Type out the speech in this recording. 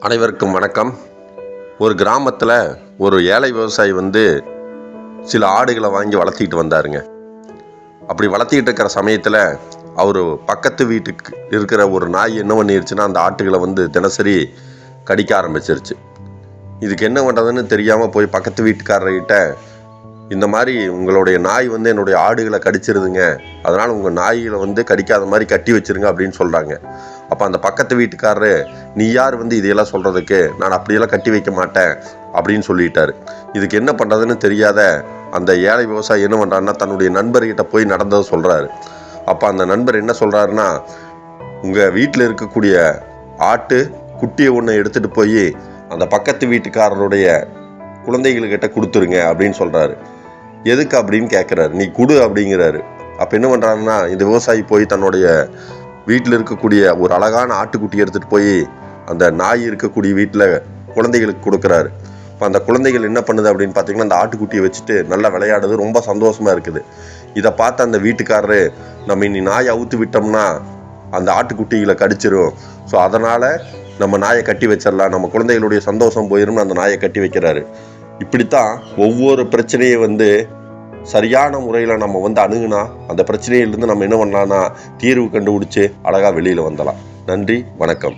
அனைவருக்கும் வணக்கம். ஒரு கிராமத்தில் ஒரு ஏழை விவசாயி வந்து சில ஆடுகளை வாங்கி வளர்த்திட்டு வந்தாருங்க. அப்படி வளர்த்திட்டு இருக்கிற சமயத்தில் அவர் பக்கத்து வீட்டுக்கு இருக்கிற ஒரு நாய் என்ன பண்ணிருச்சுன்னா அந்த ஆட்டுகளை வந்து தினசரி கடிக்க ஆரம்பிச்சிருச்சு. இதுக்கு என்ன பண்ணுறதுன்னு தெரியாமல் போய் பக்கத்து வீட்டுக்காரர்கிட்ட இந்த மாதிரி உங்களுடைய நாய் வந்து என்னுடைய ஆடுகளை கடிச்சிருதுங்க. அதனால் உங்கள் நாய்களை வந்து கடிக்காத மாதிரி கட்டி வச்சிருங்க அப்படின்னு சொல்கிறாங்க அப்போ அந்த பக்கத்து வீட்டுக்காரரு நீ யார் வந்து இதையெல்லாம் சொல்கிறதுக்கு நான் அப்படியெல்லாம் கட்டி வைக்க மாட்டேன். அப்படின்னு சொல்லிட்டாரு. இதுக்கு என்ன பண்ணுறதுன்னு தெரியாத அந்த ஏழை விவசாயி என்ன பண்ணுறாருன்னா தன்னுடைய நண்பர்கிட்ட போய் நடந்ததை சொல்கிறாரு அப்போ அந்த நண்பர் என்ன சொல்கிறாருன்னா உங்கள் வீட்டில் இருக்கக்கூடிய ஆட்டு குட்டியை ஒன்று எடுத்துகிட்டு போய் அந்த பக்கத்து வீட்டுக்காரருடைய குழந்தைகள்கிட்ட கொடுத்துருங்க அப்படின்னு சொல்கிறாரு எதுக்கு அப்படின்னு கேட்குறாரு நீ கொடு அப்படிங்கிறாரு. அப்போ என்ன பண்ணுறாருன்னா இந்த விவசாயி போய் தன்னுடைய வீட்டில் இருக்கக்கூடிய ஒரு அழகான ஆட்டுக்குட்டி எடுத்துகிட்டு போய் அந்த நாய் இருக்கக்கூடிய வீட்டில் குழந்தைகளுக்கு கொடுக்குறாரு. இப்போ அந்த குழந்தைகள் என்ன பண்ணுது அப்படின்னு பார்த்தீங்கன்னா அந்த ஆட்டுக்குட்டியை வச்சுட்டு நல்லா விளையாடுது ரொம்ப சந்தோஷமாக இருக்குது. இதை பார்த்து அந்த வீட்டுக்காரரு நம்ம இனி நாயை அவுத்து விட்டோம்னா அந்த ஆட்டுக்குட்டிகளை கடிச்சிரும். ஸோ அதனால் நம்ம நாயை கட்டி வச்சிடலாம். நம்ம குழந்தைகளுடைய சந்தோஷம் போயிரும்னு அந்த நாயை கட்டி வைக்கிறாரு. இப்படித்தான் ஒவ்வொரு பிரச்சனையை வந்து சரியான முறையில் நம்ம வந்து அணுகுனா அந்த பிரச்சனையிலேருந்து நம்ம என்ன பண்ணலான்னா தீர்வு கண்டுபிடிச்சி அழகாக வெளியில் வந்துடலாம். நன்றி வணக்கம்.